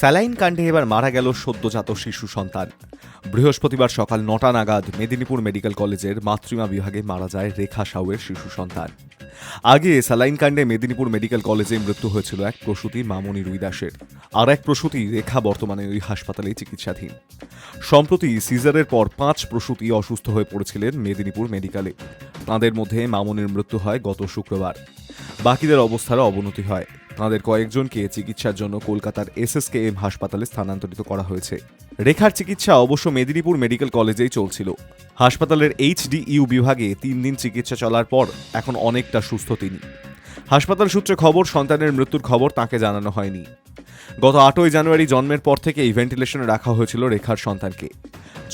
Saline কাণ্ডে এবার মারা গেল সদ্যজাত শিশু সন্তান। বৃহস্পতিবার সকাল নটা নাগাদ মেদিনীপুর মেডিকেল কলেজের মাতৃমা বিভাগে মারা যায় রেখা সাউয়ের শিশু সন্তান। আগে স্যালাইন কাণ্ডে মেদিনীপুর মেডিকেল কলেজে মৃত্যু হয়েছিল এক প্রসূতি মামনি রুই দাসের। আর এক প্রসূতি রেখা বর্তমানে ওই হাসপাতালে চিকিৎসাধীন। সম্প্রতি সিজারের পর পাঁচ প্রসূতি অসুস্থ হয়ে পড়েছিলেন মেদিনীপুর মেডিকেলে। তাঁদের মধ্যে মামনির মৃত্যু হয় গত শুক্রবার। বাকিদের অবস্থার অবনতি হয়। তাঁদের কয়েকজনকে চিকিৎসার জন্য কলকাতার এসএসকেএম হাসপাতালে স্থানান্তরিত করা হয়েছে। রেখার চিকিৎসা অবশ্য মেদিনীপুর মেডিকেল কলেজেই চলছিল। হাসপাতালের এইচডিইউ বিভাগে তিন দিন চিকিৎসা চলার পর এখন অনেকটা সুস্থ তিনি। হাসপাতাল সূত্রে খবর, সন্তানের মৃত্যুর খবর তাকে জানানো হয়নি। গত আটই জানুয়ারি জন্মের পর থেকেই ভেন্টিলেশনে রাখা হয়েছিল রেখার সন্তানকে।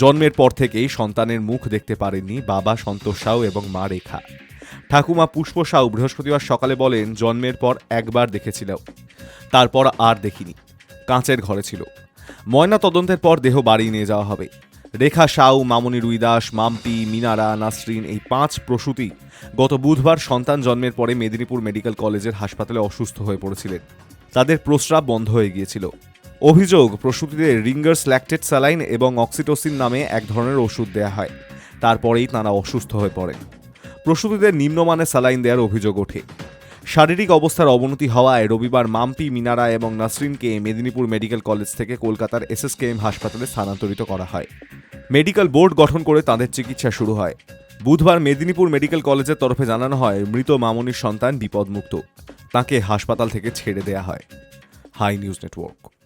জন্মের পর থেকেই সন্তানের মুখ দেখতে পারেননি বাবা সন্তোষ সাউ এবং মা রেখা। ঠাকুমা পুষ্প সাউ বৃহস্পতিবার সকালে বলেন, জন্মের পর একবার দেখেছিল তারপর আর দেখিনি। কাঁচের ঘরে ছিল। ময়না তদন্তের পর দেহ বাড়ি নিয়ে যাওয়া হবে। রেখা সাউ মামনি, রুইদাস, মাম্পি, মিনারা, নাসরিন এই পাঁচ প্রসূতি গত বুধবার সন্তান জন্মের পরে মেদিনীপুর মেডিকেল কলেজের হাসপাতালে অসুস্থ হয়ে পড়েছিলেন। তাদের প্রস্রাব বন্ধ হয়ে গিয়েছিল। অভিযোগ, প্রসূতিদের রিঙ্গার্স ল্যাকটেড স্যালাইন এবং অক্সিটোসিন নামে এক ধরনের ওষুধ দেয়া হয়। তারপরেই তারা অসুস্থ হয়ে পড়ে প্রসূতিদের নিম্নমানের স্যালাইন দেওয়ার অভিযোগ ওঠে। শারীরিক অবস্থার অবনতি হওয়ায় রবিবার মাম্পি, মিনারা এবং নাসরিনকে মেদিনীপুর মেডিকেল কলেজ থেকে কলকাতার এসএসকেএম হাসপাতালে স্থানান্তরিত করা হয়। মেডিকেল বোর্ড গঠন করে তাদের চিকিৎসা শুরু হয়। বুধবার মেদিনীপুর মেডিকেল কলেজের তরফে জানানো হয়, মৃত মামনির সন্তান বিপদমুক্ত। তাকে হাসপাতাল থেকে ছেড়ে দেয়া হয়। Hi news network.